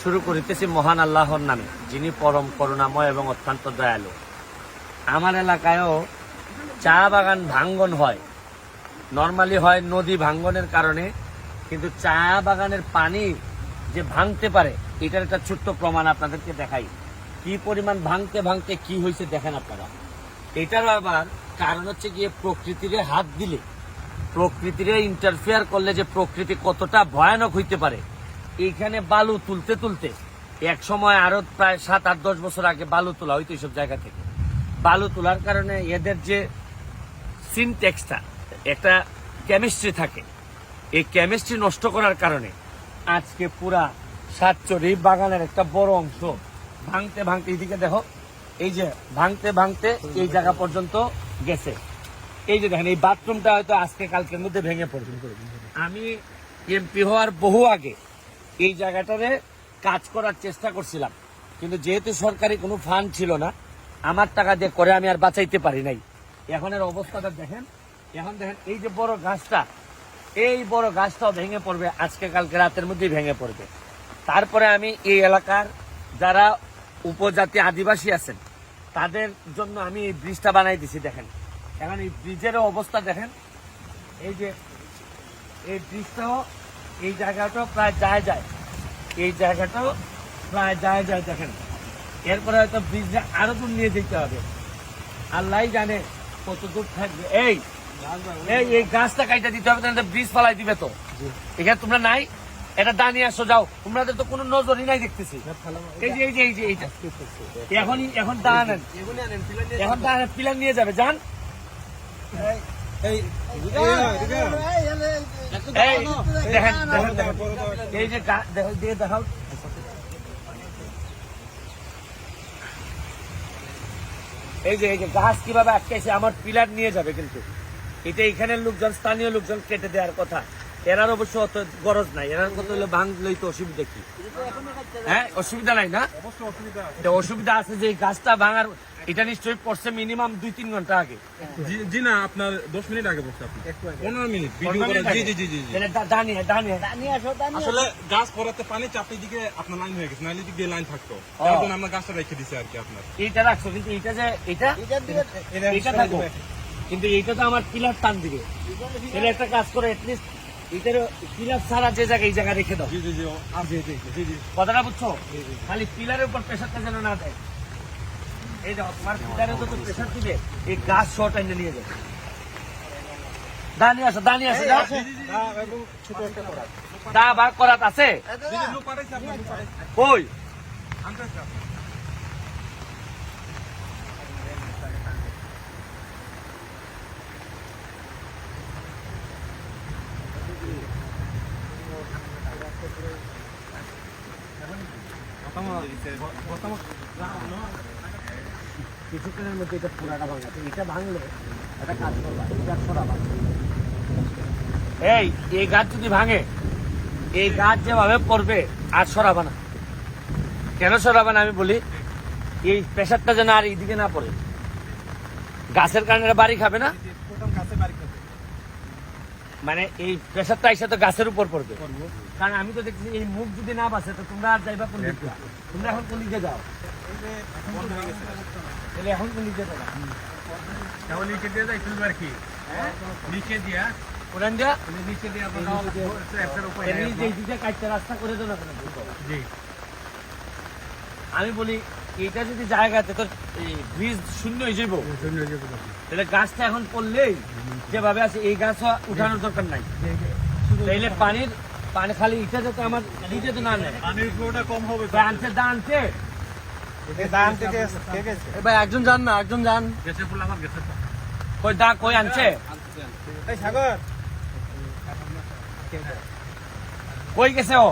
শুরু করিতেছি মহান আল্লাহর নামে, যিনি পরম করুণাময় এবং অত্যন্ত দয়ালু। আমার এলাকায়ও চা বাগান ভাঙ্গন হয়। নর্মালি হয় নদী ভাঙ্গনের কারণে, কিন্তু চা বাগানের পানি যে ভাঙতে পারে, এটার একটা ছোট্ট প্রমাণ আপনাদেরকে দেখাই। কি পরিমাণ ভাঙতে ভাঙতে কি হয়েছে দেখেন আপনারা। এটার আবার কারণ হচ্ছে গিয়ে প্রকৃতিরে হাত দিলে। প্রকৃতিরে ইন্টারফেয়ার করলে যে প্রকৃতি কতটা ভয়ানক হইতে পারে এইখানে বালু তুলতে তুলতে, এক সময় আরও প্রায় সাত আট দশ বছর আগে বালু তোলা হইতো এইসব জায়গা থেকে। বালু তোলার কারণে এদের যে সিনটেক্সটা একটা কেমিস্ট্রি থাকে। এই কেমিস্ট্রি নষ্ট করার কারণে আজকে পুরা সাতচরি বাগানের একটা বড় অংশ ভাঙতে ভাঙতে, এইদিকে দেখো, এই যে ভাঙতে ভাঙতে এই জায়গা পর্যন্ত গেছে। এই যে দেখেন, এই বাথরুমটা হয়তো আজকে কালকের মধ্যে ভেঙে পড়বে। আমি এমপি হওয়ার বহু আগে এই জায়গাটারে কাজ করার চেষ্টা করছিলাম। কিন্তু যেহেতু সরকারি কোনো ফান্ড ছিল না, আমার টাকা দিয়ে করে আমি আর বাঁচাইতে পারি নাই। এখন এর অবস্থাটা দেখেন, এখন দেখেন এই যে বড় গাছটা, এই বড় গাছটাও ভেঙে পড়বে, আজকে কালকে রাতের মধ্যেই ভেঙে পড়বে। তারপরে আমি এই এলাকার যারা উপজাতি আদিবাসী আছেন, তাদের জন্য আমি এই ব্রিজটা বানাই দিছি, দেখেন। এখন এই ব্রিজের অবস্থা দেখেন, এই যে এই ব্রিজটাও এই জায়গাটাও প্রায় যায় যায়। এই জায়গাটাও প্রায় যায় যায় দেখেন। এরপরে হয়তো ব্রিজটা আরও দূর নিয়ে যেতে হবে। আল্লাহ জানে কত দূর থাকবে। এই এই এই গাছটা কাইটা দিতে হবে তাহলে ব্রিজ ফালাই দিবে তো। এখানে তোমরা নাই? এটা দাঁড়িয়ে আসো যাও। তোমাদের তো কোনো নজরই নাই দেখতেছি। এই যে এই যে এই যে এইটা এখনই এখন দাঁড়ান এখন দাঁড়ান পিলার নিয়ে যাবে। যান। এই দেখেন দেখেন দেখেন। এই যে দিয়ে দেখাও এই যে এই যে গাছ কীভাবে আটকেছে আমার পিলার নিয়ে যাবে কিন্তু এটা এখানের লোকজন স্থানীয় লোকজন কেটে দেওয়ার কথা এরার অবশ্য অত গরজ নাই এরার কথা হলে ভাঙলেই তো অসুবিধা কি হ্যাঁ অসুবিধা নাই না অসুবিধা আছে যে গাছটা ভাঙার এটা নিশ্চয়ই পড়ছে মিনিমাম দুই তিন ঘণ্টা আগে। জি- না আপনার দশ মিনিট আগে বসছে আপনি। পনেরো মিনিট ভিডিও করে জি জি জি জি আসলে গাছ পড়াতে পানি চাপে দিকে আপনার লাইন হয়ে গেছে নাহলে দিক দিয়ে লাইন থাকতো। তার আমরা গাছটা রেখে দিছি আর কি আপনার। এইটা রাখছো কিন্তু এইটা যে এটা এইটা থাকো। কিন্তু এইটা তো আমার পিলার টান দিবে। তাহলে একটা কাজ করে এটলিস্ট পিলার ছাড়া যে জায়গায় এই জায়গা রেখে দাও। জি জি জি ও, আ, জি জি জি জি। কথাটা বুঝছ খালি পিলারের উপর প্রেশারটা যেন না দেয়। এই দেখো তোমার প্রেশার দিবে এই গাছ শর্ট এনে নিয়ে যাবে দাঁড়িয়ে আসো দাঁড়িয়ে আসো দা বার করাত আছে। কই। কিছুক্ষণের মধ্যে এটা পুরাটা ভাঙা তো এটা ভাঙলে একটা কাজ করবা এই গাছ সরাবা এই এই গাছ যদি ভাঙে এই গাছ যেভাবে পড়বে আর সরাবা না। কেন সরাবা না আমি বলি এই প্রেশারটা যেন আর এইদিকে না পড়ে। গাছের কারণে বাড়ি খাবে না? মানে এই প্রেশারটা এসে তো গাছের উপর পড়বে। কারণ আমি তো দেখছি এই মুখ যদি না বাসে তো তোমরা আর যাইবা কোন দিকে তোমরা এখন কোন দিকে যাও? তাহলে এখন যাবা তাহলে নিচে দিয়ে যাই তুলবে আর কি নিচে দিয়া। কোরআন দিয়া? নিচে দিয়ে আপনার কাটতে রাস্তা করে দেবো জি। আমি বলি এটা যদি জায়গাতে তো ব্রিজ শূন্য হয়ে যাব তাহলে গাছটা এখন পড়লেই যেভাবে আছে এই গাছ উঠানোর দরকার নাই। তাইলে পানির পানি খালি ইটা যাতে আমার নিজে তো না নেয়। পানির ফ্লোটা কম হবে ভাই আনছে দা আনছে এ ভাই একজন যান না একজন যান। গেছে ফুল আমার গেছে কই দা কই আনছে? সাগর। কই গেছে ও?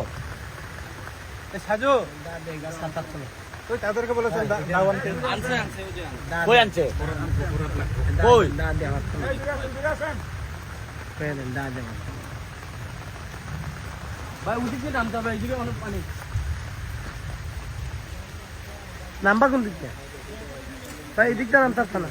সাজু। তুই তাদেরকে বলেছেন কই আনছে? কই? ভাই উঠিছে নামতে হবে এইদিকে অনেক পানি। নাম্বার কোন দিকটা তাই এদিকটা নামতে পারছে না।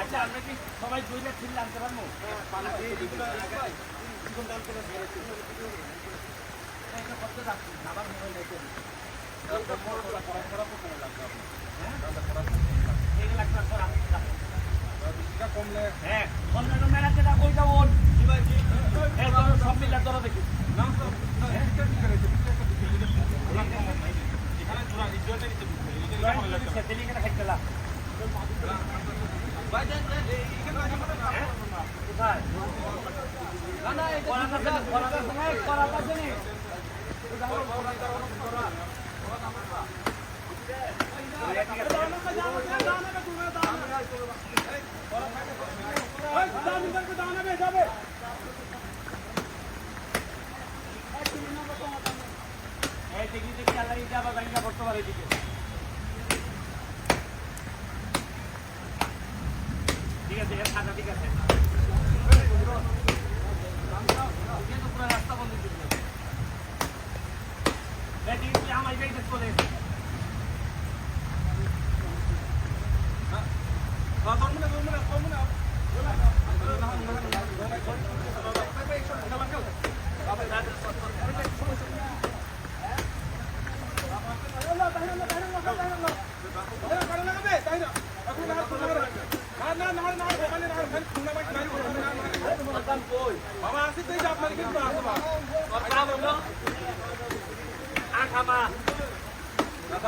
আচ্ছা, সবাই দুই লাখ ফিল আনতে পারব? আবার হ্যাঁ অন্যান্য মেলা সেটা কই যাব সব মিলা তোরা দেখি না না করাটা সময় করাটা জানি ਦਾਨ ਦਾ ਜਾਨ ਦਾਨ ਦਾ ਗੁਰੂ ਦਾ ਦਾਨ